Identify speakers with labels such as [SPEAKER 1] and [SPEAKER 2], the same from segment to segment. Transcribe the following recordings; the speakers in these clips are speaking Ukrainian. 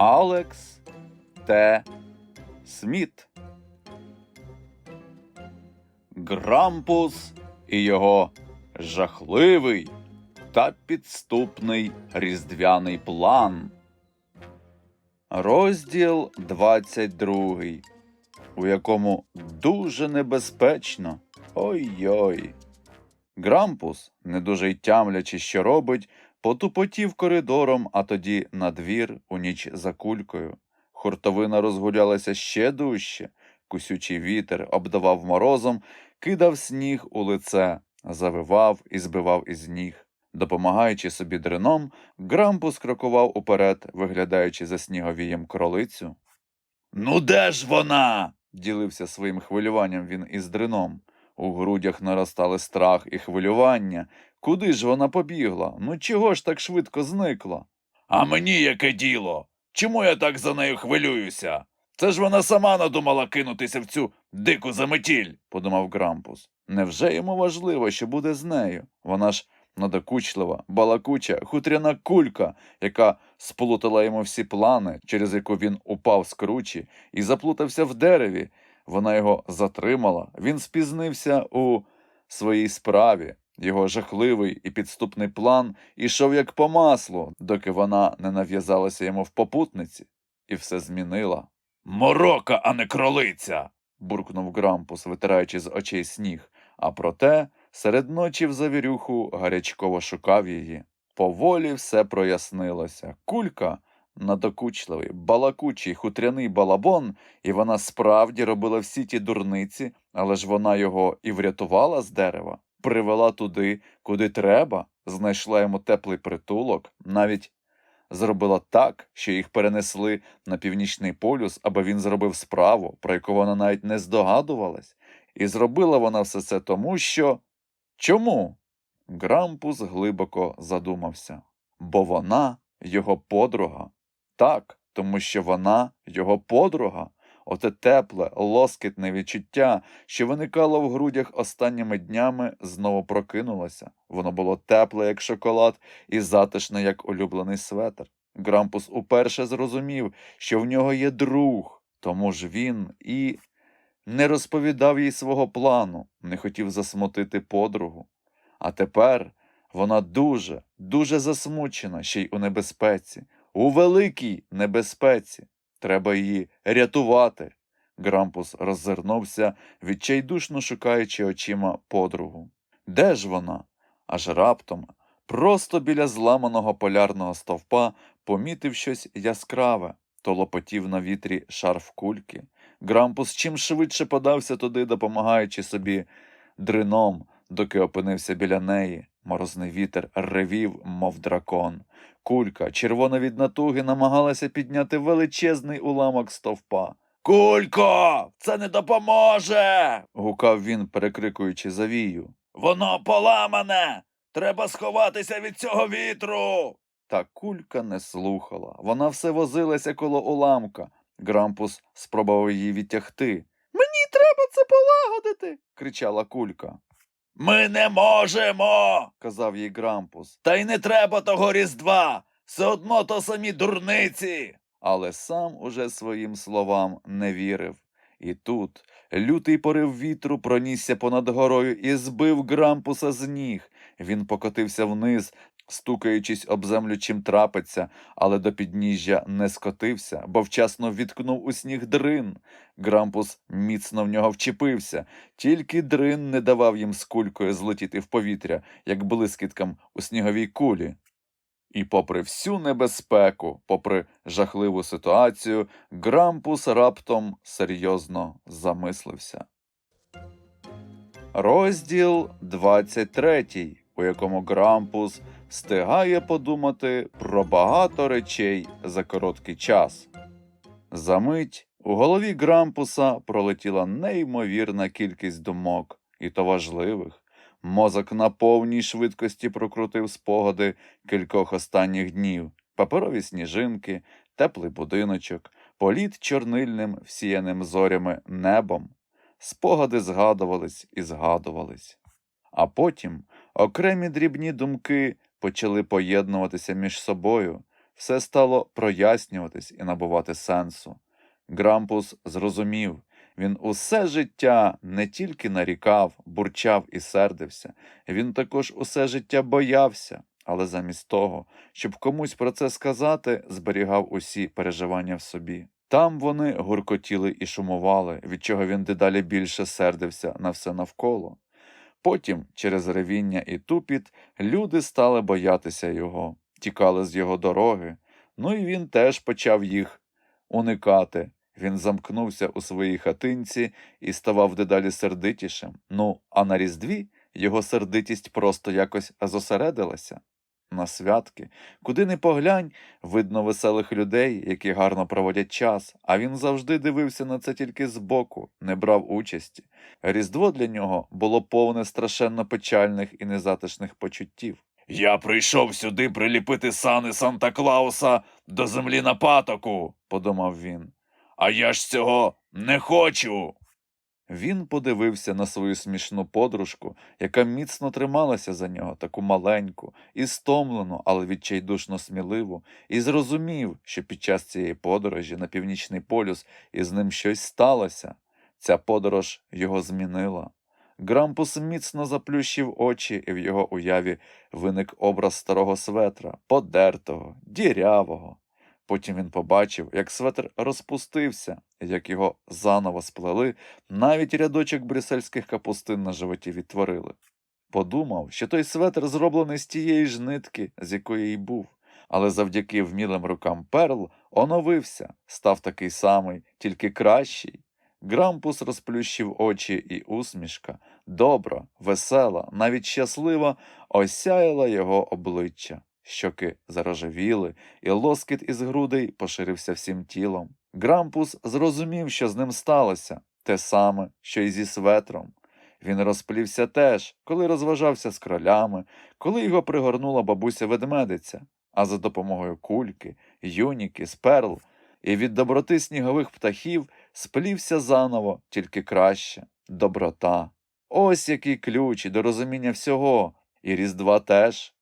[SPEAKER 1] Алекс Т. Сміт. Грампус і його жахливий та підступний різдвяний план. Розділ 22, у якому дуже небезпечно. Ой-ой. Грампус, не дуже й тямлячи, що робить, потупотів коридором, а тоді на двір у ніч за кулькою. Хуртовина розгулялася ще дужче. Кусючий вітер обдавав морозом, кидав сніг у лице, завивав і збивав із ніг. Допомагаючи собі дрином, Грампус крокував уперед, виглядаючи за сніговієм кролицю. Ну де ж вона? ділився своїм хвилюванням він із дрином. У грудях наростали страх і хвилювання. Куди ж вона побігла? Ну чого ж так швидко зникла? А мені яке діло? Чому я так за нею хвилююся? Це ж вона сама надумала кинутися в цю дику заметіль, подумав Грампус. Невже йому важливо, що буде з нею? Вона ж надокучлива, балакуча, хутряна кулька, яка сплутала йому всі плани, через яку він упав з кручі і заплутався в дереві. Вона його затримала, він спізнився у своїй справі. Його жахливий і підступний план ішов як по маслу, доки вона не нав'язалася йому в попутниці, і все змінила. Морока, а не кролиця. буркнув Грампус, витираючи з очей сніг, а проте серед ночі в завірюху гарячково шукав її. Поволі все прояснилося. Кулька надокучливий, балакучий, хутряний балабон, і вона справді робила всі ті дурниці, але ж вона його і врятувала з дерева, привела туди, куди треба, знайшла йому теплий притулок, навіть зробила так, що їх перенесли на північний полюс, аби він зробив справу, про яку вона навіть не здогадувалась. І зробила вона все це тому, що. Чому? Грампус глибоко задумався. Бо вона його подруга. Так, тому що вона його подруга. Оте тепле, лоскітне відчуття, що виникало в грудях останніми днями, знову прокинулося. Воно було тепле, як шоколад, і затишне, як улюблений светр. Грампус уперше зрозумів, що в нього є друг, тому ж він і не розповідав їй свого плану, не хотів засмутити подругу. А тепер вона дуже, дуже засмучена, ще й у небезпеці, у великій небезпеці. Треба її рятувати. Грампус роззирнувся, відчайдушно шукаючи очима подругу. Де ж вона? Аж раптом, просто біля зламаного полярного стовпа, помітив щось яскраве, то лопотів на вітрі шарф кульки. Грампус чим швидше подався туди, допомагаючи собі дрином, доки опинився біля неї. Морозний вітер ревів, мов дракон. Кулька, червона від натуги, намагалася підняти величезний уламок стовпа. Кулько, це не допоможе. гукав він, перекрикуючи завію. Воно поламане. Треба сховатися від цього вітру. Та кулька не слухала. Вона все возилася коло уламка. Грампус спробував її відтягти. Мені треба це полагодити. кричала кулька. Ми не можемо, казав їй Грампус. Та й не треба того різдва. Все одно то самі дурниці. Але сам уже своїм словам не вірив. І тут лютий порив вітру пронісся понад горою і збив Грампуса з ніг. Він покотився вниз, стукаючись об землю, чим трапиться, але до підніжжя не скотився, бо вчасно відкнув у сніг дрин. Грампус міцно в нього вчепився, тільки дрин не давав їм з кулькою злетіти в повітря, як блискіткам у сніговій кулі. І попри всю небезпеку, попри жахливу ситуацію, Грампус раптом серйозно замислився. Розділ 23, у якому Грампус встигає подумати про багато речей за короткий час. Замить у голові Грампуса пролетіла неймовірна кількість думок, і то важливих. Мозок на повній швидкості прокрутив спогади кількох останніх днів, паперові сніжинки, теплий будиночок, політ чорнильним, всіяним зорями небом. Спогади згадувались і згадувались. А потім окремі дрібні думки почали поєднуватися між собою. все стало прояснюватись і набувати сенсу. Грампус зрозумів, він усе життя не тільки нарікав, бурчав і сердився, він також усе життя боявся, але замість того, щоб комусь про це сказати, зберігав усі переживання в собі. Там вони гуркотіли і шумували, від чого він дедалі більше сердився на все навколо. Потім, через ревіння і тупіт, люди стали боятися його, тікали з його дороги, ну і він теж почав їх уникати. Він замкнувся у своїй хатинці і ставав дедалі сердитішим. Ну, а на Різдві його сердитість просто якось зосередилася. На святки, куди не поглянь, видно веселих людей, які гарно проводять час, а він завжди дивився на це тільки збоку, не брав участі. Різдво для нього було повне страшенно печальних і незатишних почуттів. Я прийшов сюди приліпити сани Санта Клауса до землі на патоку, подумав він. А я ж цього не хочу. Він подивився на свою смішну подружку, яка міцно трималася за нього, таку маленьку, і стомлену, але відчайдушно сміливу, і зрозумів, що під час цієї подорожі на північний полюс із ним щось сталося. Ця подорож його змінила. Грампус міцно заплющив очі, і в його уяві виник образ старого светра, подертого, дірявого. Потім він побачив, як светр розпустився, як його заново сплели, навіть рядочок брюссельських капустин на животі відтворили. Подумав, що той светр зроблений з тієї ж нитки, з якої й був, але завдяки вмілим рукам перл оновився, став такий самий, тільки кращий. Грампус розплющив очі, і усмішка, добра, весела, навіть щаслива, осяяла його обличчя. Щоки зарожевіли, і лоскіт із грудей поширився всім тілом. Грампус зрозумів, що з ним сталося, те саме, що й зі светром. Він розплівся теж, коли розважався з кролями, коли його пригорнула бабуся ведмедиця, а за допомогою кульки, юніки, сперл і від доброти снігових птахів сплівся заново, тільки краще доброта. Ось який ключ і до розуміння всього, і Різдва теж.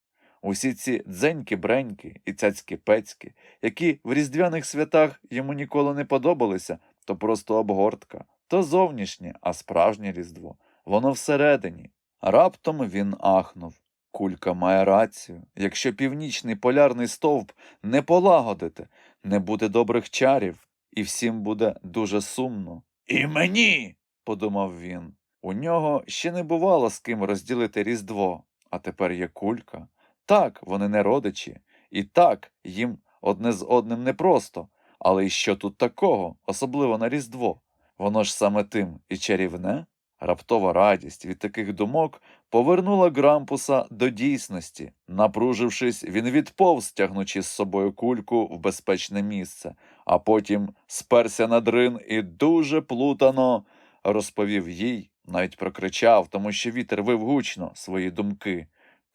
[SPEAKER 1] Усі ці дзеньки-бреньки і цяцьки-пецьки, які в різдвяних святах йому ніколи не подобалися, то просто обгортка, то зовнішнє, а справжнє різдво. Воно всередині. Раптом він ахнув. Кулька має рацію. Якщо північний полярний стовп не полагодити, не буде добрих чарів, і всім буде дуже сумно. І мені, подумав він. У нього ще не бувало з ким розділити Різдво, а тепер є кулька. Так, вони не родичі, і так, їм одне з одним непросто. Але й що тут такого, особливо на Різдво? Воно ж саме тим і чарівне? Раптова радість від таких думок повернула Грампуса до дійсності. Напружившись, він відповз, тягнучи з собою кульку в безпечне місце, а потім сперся на дрин і дуже плутано розповів їй, навіть прокричав, тому що вітер вив гучно свої думки.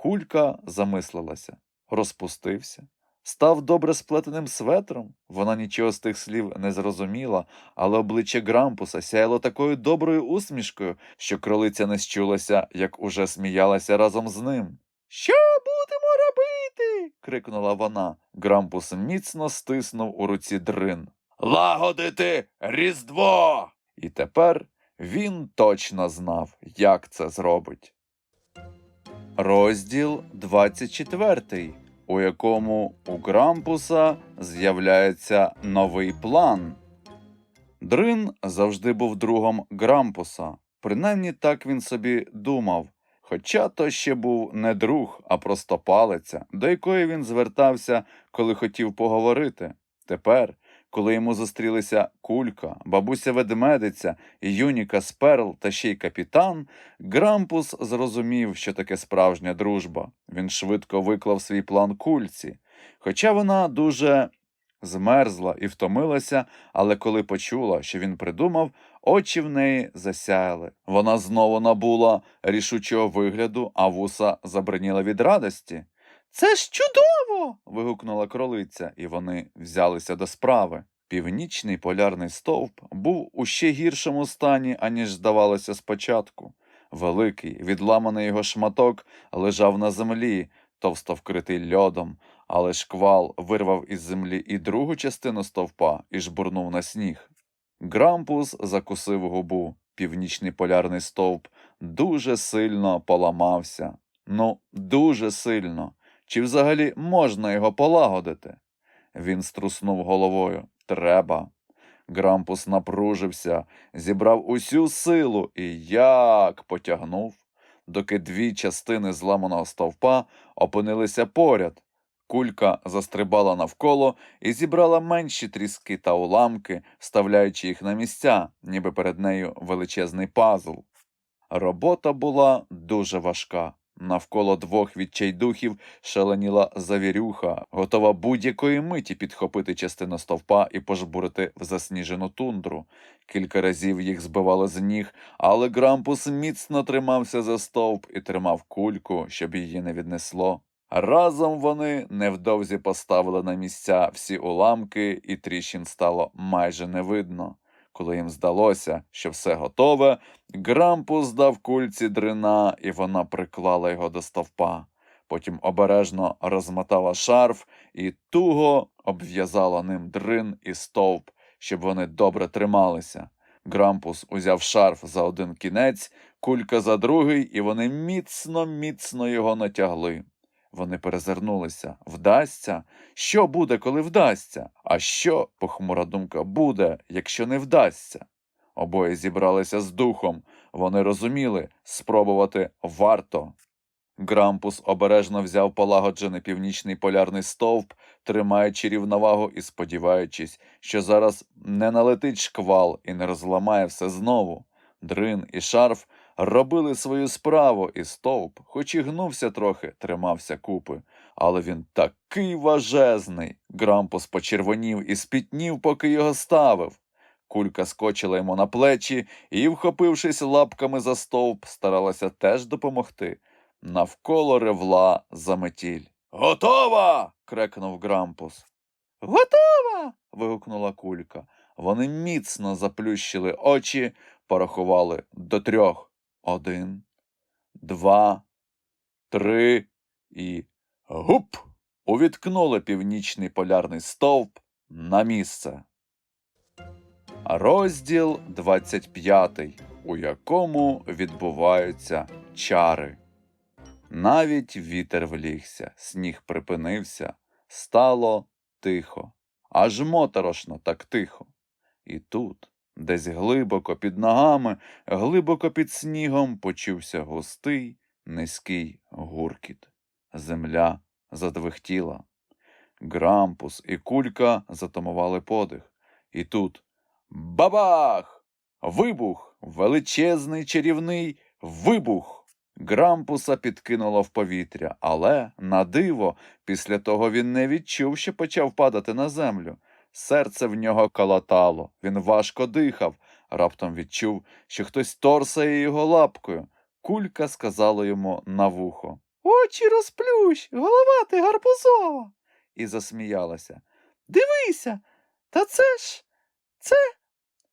[SPEAKER 1] Кулька замислилася, розпустився, став добре сплетеним светром. Вона нічого з тих слів не зрозуміла, але обличчя Грампуса сяяло такою доброю усмішкою, що кролиця не щулася, як уже сміялася разом з ним. Що будемо робити? крикнула вона. Грампус міцно стиснув у руці дрин. Лагодити Різдво! І тепер він точно знав, як це зробить. Розділ 24, у якому у Грампуса з'являється новий план. Дрин завжди був другом Грампуса, принаймні так він собі думав, хоча то ще був не друг, а просто палиця, до якої він звертався, коли хотів поговорити. Тепер, коли йому зустрілися кулька, бабуся ведмедиця, Юніка Сперл та ще й капітан, Грампус зрозумів, що таке справжня дружба. Він швидко виклав свій план кульці. Хоча вона дуже змерзла і втомилася, але коли почула, що він придумав, очі в неї засяяли. Вона знову набула рішучого вигляду, а вуса забриніла від радості. Це ж чудово. вигукнула кролиця, і вони взялися до справи. Північний полярний стовп був у ще гіршому стані, аніж здавалося спочатку. Великий, відламаний його шматок лежав на землі, товсто вкритий льодом, але шквал вирвав із землі і другу частину стовпа і жбурнув на сніг. Грампус закусив губу. Північний полярний стовп дуже сильно поламався. Ну, дуже сильно. Чи взагалі можна його полагодити? Він струснув головою. Треба. Грампус напружився, зібрав усю силу і як потягнув, доки дві частини зламаного стовпа опинилися поряд. Кулька застрибала навколо і зібрала менші тріски та уламки, вставляючи їх на місця, ніби перед нею величезний пазл. Робота була дуже важка. Навколо двох відчайдухів шаленіла завірюха, готова будь-якої миті підхопити частину стовпа і пожбурити в засніжену тундру. Кілька разів їх збивало з ніг, але Грампус міцно тримався за стовп і тримав кульку, щоб її не віднесло. Разом вони невдовзі поставили на місця всі уламки, і тріщин стало майже не видно. Коли їм здалося, що все готове, Грампус дав кульці дрина, і вона приклала його до стовпа. Потім обережно розмотала шарф і туго обв'язала ним дрин і стовп, щоб вони добре трималися. Грампус узяв шарф за один кінець, кулька за другий, і вони міцно, міцно його натягли. Вони перезирнулися. Вдасться? Що буде, коли вдасться? А що, похмура думка, буде, якщо не вдасться? Обоє зібралися з духом. Вони розуміли, спробувати варто. Грампус обережно взяв полагоджений північний полярний стовп, тримаючи рівновагу і сподіваючись, що зараз не налетить шквал і не розламає все знову. Дрин і шарф робили свою справу, і стовп, хоч і гнувся трохи, тримався купи. Але він такий важезний. Грампус почервонів і спітнів, поки його ставив. Кулька скочила йому на плечі і, вхопившись лапками за стовп, старалася теж допомогти. Навколо ревла заметіль. Готова. крекнув Грампус. Готова. вигукнула кулька. Вони міцно заплющили очі, порахували до трьох. Один, два, три і гуп! Увіткнули північний полярний стовп на місце. Розділ 25, у якому відбуваються чари. Навіть вітер влігся, сніг припинився, стало тихо, аж моторошно так тихо. І тут, десь глибоко під ногами, глибоко під снігом почувся густий, низький гуркіт. Земля задвихтіла. Грампус і кулька затамували подих. І тут бабах! Вибух! Величезний чарівний вибух! Грампуса підкинуло в повітря, але, на диво, після того він не відчув, що почав падати на землю. Серце в нього калатало, він важко дихав, раптом відчув, що хтось торсає його лапкою. Кулька сказала йому на вухо Очі розплющ, голова ти гарбузова. І засміялася. Дивися, та це ж це.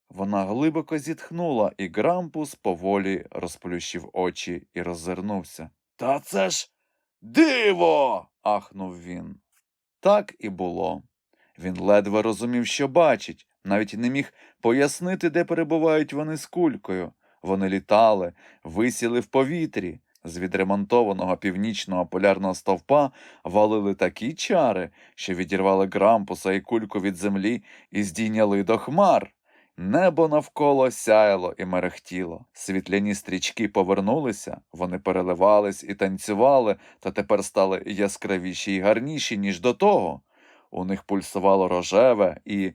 [SPEAKER 1] Вона глибоко зітхнула, і Грампус поволі розплющив очі і роззирнувся. Та це ж диво. ахнув він. Так і було. Він ледве розумів, що бачить, навіть не міг пояснити, де перебувають вони з кулькою. Вони літали, висіли в повітрі. З відремонтованого північного полярного стовпа валили такі чари, що відірвали Грампуса і кульку від землі і здійняли до хмар. Небо навколо сяяло і мерехтіло. Світляні стрічки повернулися, вони переливались і танцювали, та тепер стали яскравіші і гарніші, ніж до того. У них пульсувало рожеве і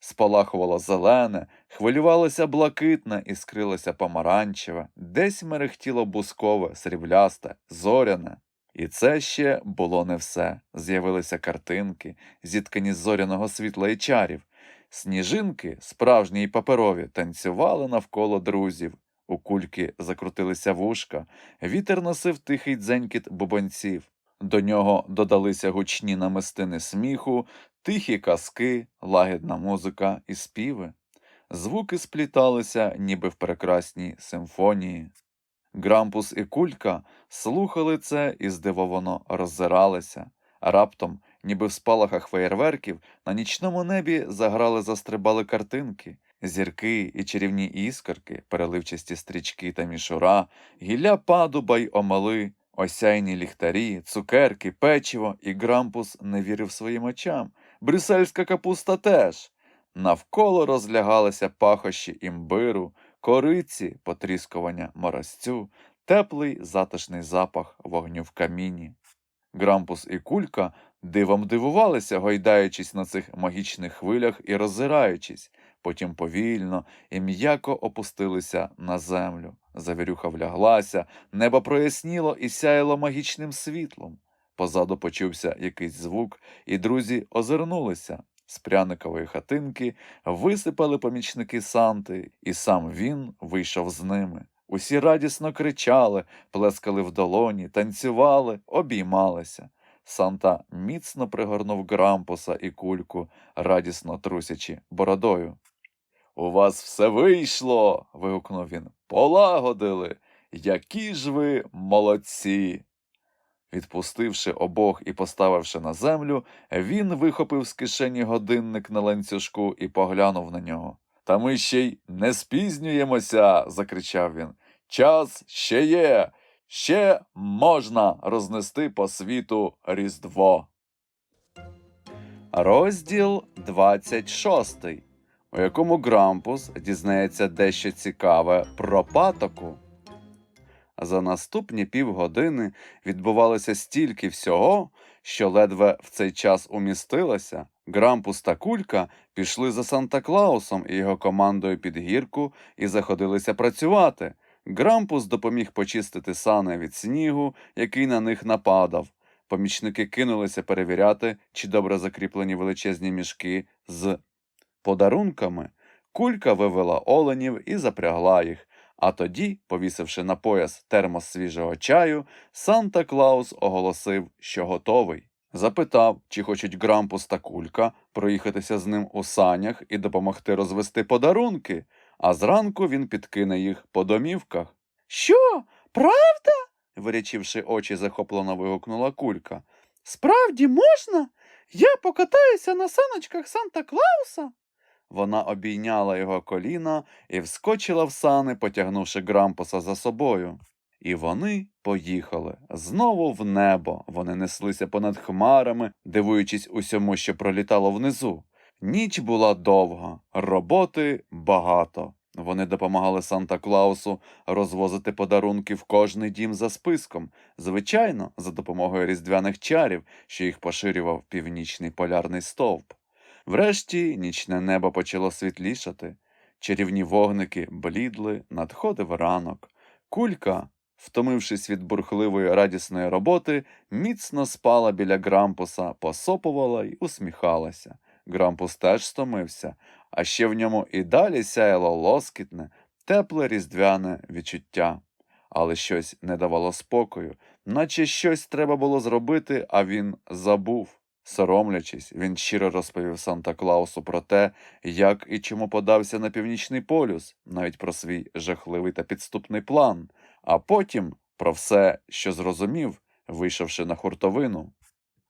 [SPEAKER 1] спалахувало зелене, хвилювалося блакитне і скрилося помаранчеве, десь мерехтіло бускове, сріблясте, зоряне. І це ще було не все. З'явилися картинки, зіткані з зоряного світла і чарів. Сніжинки, справжні й паперові, танцювали навколо друзів. У кульки закрутилися вушка, вітер носив тихий дзенькіт бубонців. До нього додалися гучні намистини сміху, тихі казки, лагідна музика і співи. Звуки спліталися, ніби в прекрасній симфонії. Грампус і кулька слухали це і здивовано роззиралися. Раптом, ніби в спалахах феєрверків, на нічному небі заграли застрибали картинки, зірки і чарівні іскорки, переливчасті стрічки та мішура, гілля падуба й омали, осяйні ліхтарі, цукерки, печиво, і Грампус не вірив своїм очам. Брюссельська капуста теж. Навколо розлягалися пахощі імбиру, кориці, потріскування морозцю, теплий затишний запах вогню в каміні. Грампус і кулька дивом дивувалися, гойдаючись на цих магічних хвилях і роззираючись, потім повільно і м'яко опустилися на землю. Завірюха вляглася, небо проясніло і сяяло магічним світлом. Позаду почувся якийсь звук, і друзі озирнулися. З пряникової хатинки висипали помічники Санти, і сам він вийшов з ними. Усі радісно кричали, плескали в долоні, танцювали, обіймалися. Санта міцно пригорнув Грампуса і кульку, радісно трусячи бородою. У вас все вийшло. вигукнув він. Полагодили. Які ж ви молодці. Відпустивши обох і поставивши на землю, він вихопив з кишені годинник на ланцюжку і поглянув на нього. Та ми ще й не спізнюємося, закричав він. Час ще є, ще можна рознести по світу Різдво. Розділ 26, у якому Грампус дізнається дещо цікаве про патоку. За наступні півгодини відбувалося стільки всього, що ледве в цей час умістилося. Грампус та кулька пішли за Санта Клаусом і його командою під гірку і заходилися працювати. Грампус допоміг почистити сани від снігу, який на них нападав. Помічники кинулися перевіряти, чи добре закріплені величезні мішки з подарунками. Кулька вивела оленів і запрягла їх. А тоді, повісивши на пояс термос свіжого чаю, Санта Клаус оголосив, що готовий. Запитав, чи хочуть Грампус та кулька проїхатися з ним у санях і допомогти розвести подарунки, а зранку він підкине їх по домівках. Що? Правда? вирячивши очі, захоплено вигукнула кулька. Справді можна? Я покатаюся на саночках Санта Клауса. Вона обійняла його коліна і вскочила в сани, потягнувши Грампуса за собою. І вони поїхали знову в небо. Вони неслися понад хмарами, дивуючись усьому, що пролітало внизу. Ніч була довга, роботи багато. Вони допомагали Санта Клаусу розвозити подарунки в кожний дім за списком, звичайно, за допомогою різдвяних чарів, що їх поширював північний полярний стовп. Врешті нічне небо почало світлішати, чарівні вогники блідли, надходив ранок. Кулька, втомившись від бурхливої радісної роботи, міцно спала біля Грампуса, посопувала й усміхалася. Грампус теж стомився, а ще в ньому і далі сяяло лоскітне, тепле різдвяне відчуття. Але щось не давало спокою, наче щось треба було зробити, а він забув. Соромлячись, він щиро розповів Санта Клаусу про те, як і чому подався на північний полюс, навіть про свій жахливий та підступний план, а потім про все, що зрозумів, вийшовши на хуртовину.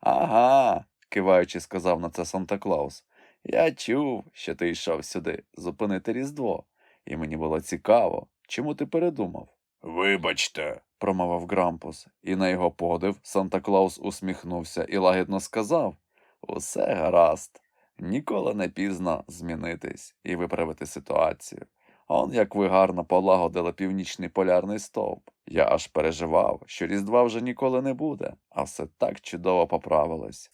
[SPEAKER 1] Ага, киваючи, сказав на це Санта Клаус. Я чув, що ти йшов сюди зупинити Різдво, і мені було цікаво, чому ти передумав.
[SPEAKER 2] Вибачте,
[SPEAKER 1] промовив Грампус, і на його подив Санта Клаус усміхнувся і лагідно сказав Усе гаразд, ніколи не пізно змінитись і виправити ситуацію. Он як ви гарно полагодили північний полярний стовп. Я аж переживав, що Різдва вже ніколи не буде, а все так чудово поправилось.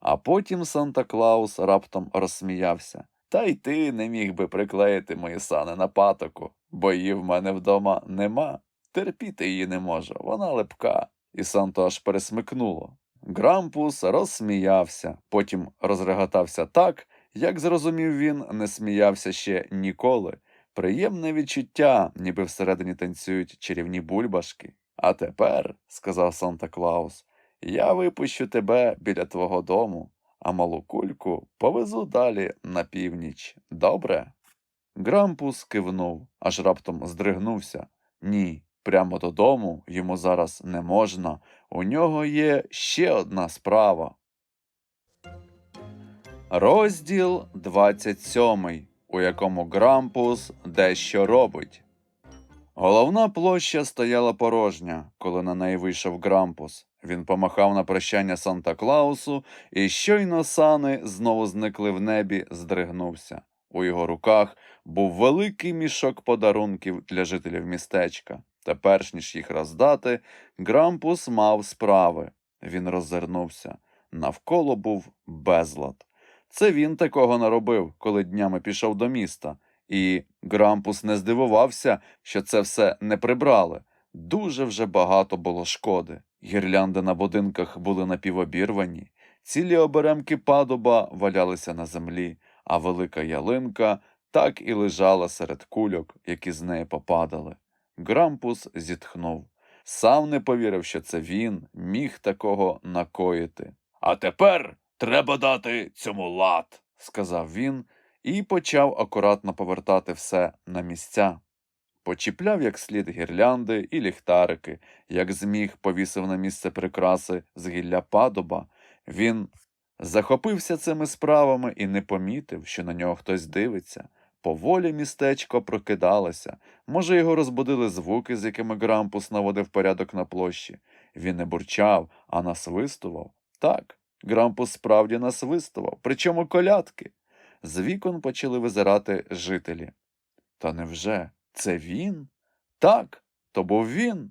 [SPEAKER 1] А потім Санта Клаус раптом розсміявся. Та й ти не міг би приклеїти мої сани на патоку, бо її в мене вдома нема. Терпіти її не можу, вона липка. І Санто аж пересмикнуло. Грампус розсміявся, потім розреготався так, як зрозумів він, не сміявся ще ніколи. Приємне відчуття, ніби всередині танцюють чарівні бульбашки. А тепер, сказав Санта Клаус, я випущу тебе біля твого дому, а малу кульку повезу далі на північ. Добре? Грампус кивнув, аж раптом здригнувся. Ні, прямо додому йому зараз не можна. У нього є ще одна справа. Розділ 27, у якому Грампус дещо робить. Головна площа стояла порожня, коли на неї вийшов Грампус. Він помахав на прощання Санта Клаусу, і щойно сани знову зникли в небі, здригнувся. У його руках був великий мішок подарунків для жителів містечка. Та перш ніж їх роздати, Грампус мав справи. Він роззирнувся. Навколо був безлад. Це він такого наробив, коли днями пішов до міста. І Грампус не здивувався, що це все не прибрали. Дуже вже багато було шкоди. Гірлянди на будинках були напівобірвані, цілі оберемки падуба валялися на землі, а велика ялинка так і лежала серед кульок, які з неї попадали. Грампус зітхнув. Сам не повірив, що це він міг такого накоїти. А тепер треба дати цьому лад, сказав він і почав акуратно повертати все на місця. Почіпляв як слід гірлянди і ліхтарики, як зміг повісив на місце прикраси з гілля падоба. Він захопився цими справами і не помітив, що на нього хтось дивиться. Поволі містечко прокидалося. Може, його розбудили звуки, з якими Грампус наводив порядок на площі. Він не бурчав, а насвистував. Так, Грампус справді насвистував, причому колядки. З вікон почали визирати жителі. Та невже це він? Так, то був він.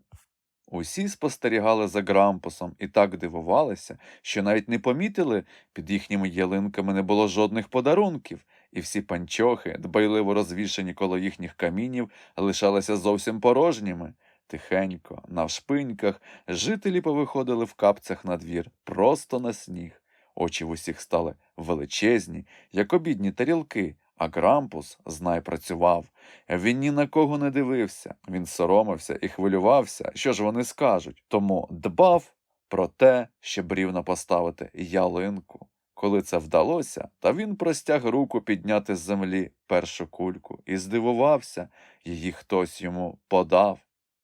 [SPEAKER 1] Усі спостерігали за Грампусом і так дивувалися, що навіть не помітили, під їхніми ялинками не було жодних подарунків, і всі панчохи, дбайливо розвішані коло їхніх камінів, лишалися зовсім порожніми. Тихенько, навшпиньках, жителі повиходили в капцях на двір, просто на сніг. Очі в усіх стали величезні, як обідні тарілки, а Грампус, знай, працював. Він ні на кого не дивився, він соромився і хвилювався, що ж вони скажуть, тому дбав про те, щоб рівно поставити ялинку. Коли це вдалося, та він простяг руку підняти з землі першу кульку і здивувався, її хтось йому подав.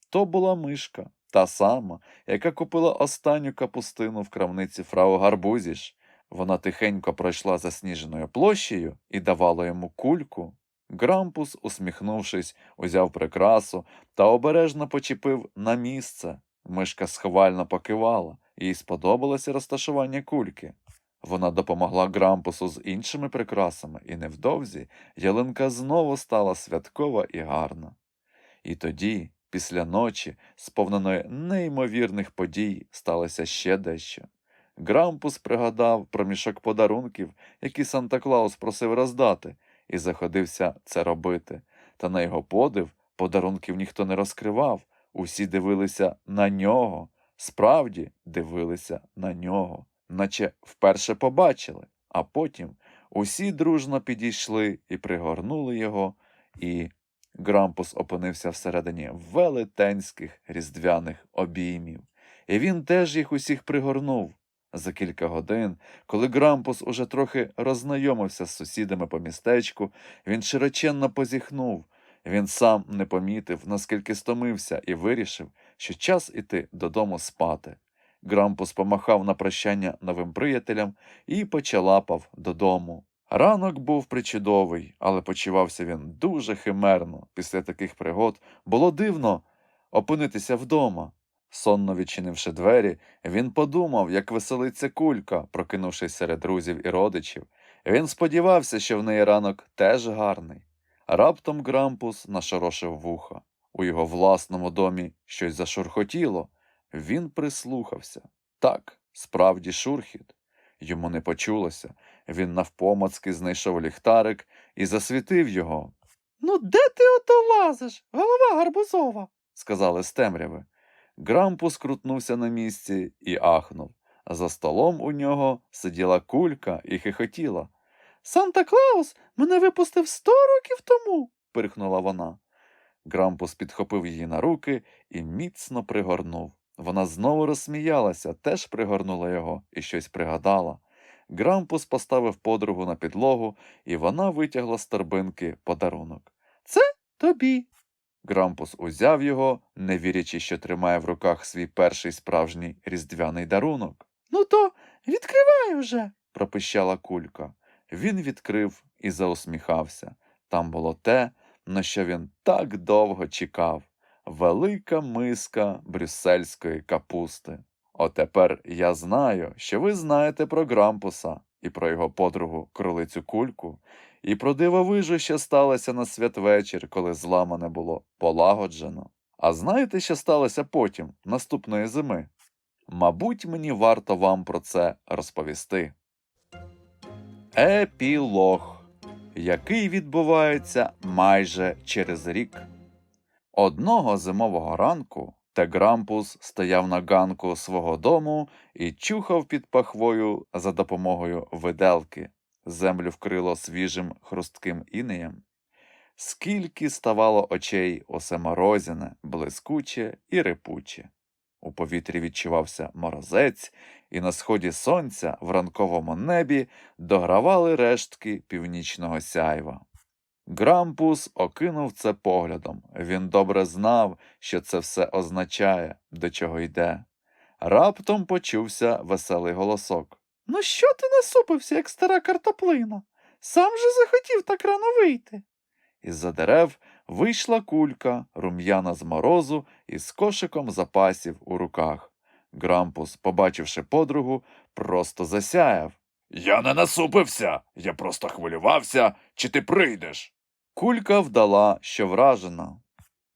[SPEAKER 1] То була мишка, та сама, яка купила останню капустину в крамниці фрау Гарбузіш. Вона тихенько пройшла засніженою площею і давала йому кульку. Грампус, усміхнувшись, узяв прикрасу та обережно почепив на місце. Мишка схвально покивала, їй сподобалося розташування кульки. Вона допомогла Грампусу з іншими прикрасами, і невдовзі ялинка знову стала святкова і гарна. І тоді, після ночі, сповненої неймовірних подій, сталося ще дещо. Грампус пригадав про мішок подарунків, які Санта Клаус просив роздати, і заходився це робити. Та на його подив подарунків ніхто не розкривав, усі дивилися на нього, справді дивилися на нього, наче вперше побачили, а потім усі дружно підійшли і пригорнули його, і Грампус опинився всередині велетенських різдвяних обіймів. І він теж їх усіх пригорнув. За кілька годин, коли Грампус уже трохи роззнайомився з сусідами по містечку, він широченно позіхнув. Він сам не помітив, наскільки стомився, і вирішив, що час іти додому спати. Грампус помахав на прощання новим приятелям і почалапав додому. Ранок був причудовий, але почувався він дуже химерно. Після таких пригод було дивно опинитися вдома. Сонно відчинивши двері, він подумав, як веселиться кулька, прокинувшись серед друзів і родичів. Він сподівався, що в неї ранок теж гарний. Раптом Грампус нашорошив вуха. У його власному домі щось зашурхотіло. Він прислухався. Так, справді шурхіт. Йому не почулося. Він навпомацки знайшов ліхтарик і засвітив його.
[SPEAKER 2] Ну, де ти ото лазиш, голова гарбузова?
[SPEAKER 1] сказали з темряви. Грампус крутнувся на місці і ахнув. За столом у нього сиділа кулька і хихотіла.
[SPEAKER 2] Санта Клаус мене випустив сто років тому.
[SPEAKER 1] пирхнула вона. Грампус підхопив її на руки і міцно пригорнув. Вона знову розсміялася, теж пригорнула його і щось пригадала. Грампус поставив подругу на підлогу, і вона витягла з торбинки подарунок.
[SPEAKER 2] Це Тобі.
[SPEAKER 1] Грампус узяв його, не вірячи, що тримає в руках свій перший справжній різдвяний дарунок.
[SPEAKER 2] Ну то відкривай уже.
[SPEAKER 1] пропищала кулька. Він відкрив і заусміхався. Там було те, на що він так довго чекав велика миска брюссельської капусти. Отепер я знаю, що ви знаєте про Грампуса і про його подругу кролицю кульку, і про дивовижу, що сталося на святвечір, коли зламане було полагоджено. А знаєте, що сталося потім, наступної зими? Мабуть, мені варто вам про це розповісти. Епілог, який відбувається майже через рік. Одного зимового ранку Тегрампус стояв на ганку свого дому і чухав під пахвою за допомогою виделки. Землю вкрило свіжим хрустким інеєм. Скільки ставало очей усе морозяне, блискуче і репуче. У повітрі відчувався морозець, і на сході сонця в ранковому небі догравали рештки північного сяйва. Грампус окинув це поглядом. Він добре знав, що це все означає, до чого йде. Раптом почувся веселий голосок.
[SPEAKER 2] Ну що ти насупився, як стара картоплина? Сам же захотів так рано вийти.
[SPEAKER 1] Із-за дерев вийшла кулька, рум'яна з морозу і з кошиком запасів у руках. Грампус, побачивши подругу, просто засяяв. Я не насупився, я просто хвилювався, чи ти прийдеш. Кулька вдала, що вражена.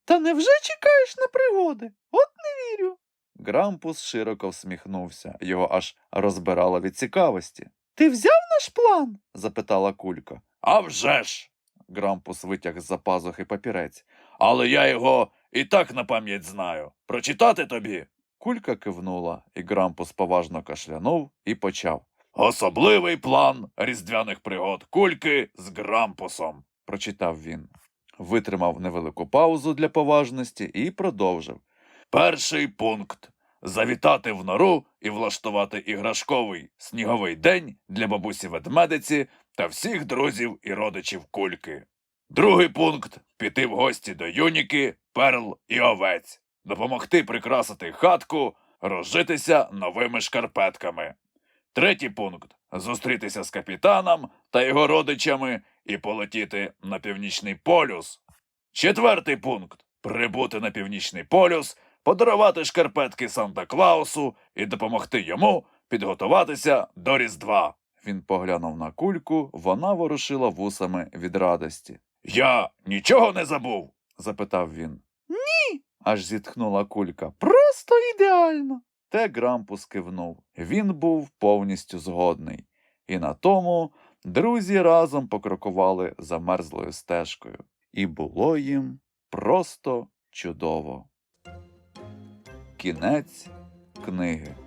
[SPEAKER 2] Та невже чекаєш на пригоди? От не вірю.
[SPEAKER 1] Грампус широко всміхнувся, його аж розбирало від цікавості.
[SPEAKER 2] Ти взяв наш план?
[SPEAKER 1] запитала кулька. А вже ж. Грампус витяг з-за пазухи папірець. Але я його і так на пам'ять знаю. Прочитати тобі. Кулька кивнула, і Грампус поважно кашлянув і почав. Особливий план різдвяних пригод кульки з Грампусом, прочитав він. Витримав невелику паузу для поважності і продовжив. Перший пункт завітати в нору і влаштувати іграшковий сніговий день для бабусі ведмедиці та всіх друзів і родичів кульки. Другий пункт піти в гості до юніки, перл і овець, допомогти прикрасити хатку, розжитися новими шкарпетками. Третій пункт зустрітися з капітаном та його родичами і полетіти на північний полюс. Четвертий пункт прибути на північний полюс, подарувати шкарпетки Санта Клаусу і допомогти йому підготуватися до Різдва. Він поглянув на кульку, вона ворушила вусами від радості. Я нічого не забув? запитав він.
[SPEAKER 2] Ні.
[SPEAKER 1] Аж зітхнула кулька.
[SPEAKER 2] Просто ідеально.
[SPEAKER 1] Те Грампус кивнув. Він був повністю згодний. І на тому друзі разом покрокували замерзлою стежкою. І було їм просто чудово. Кінець книги.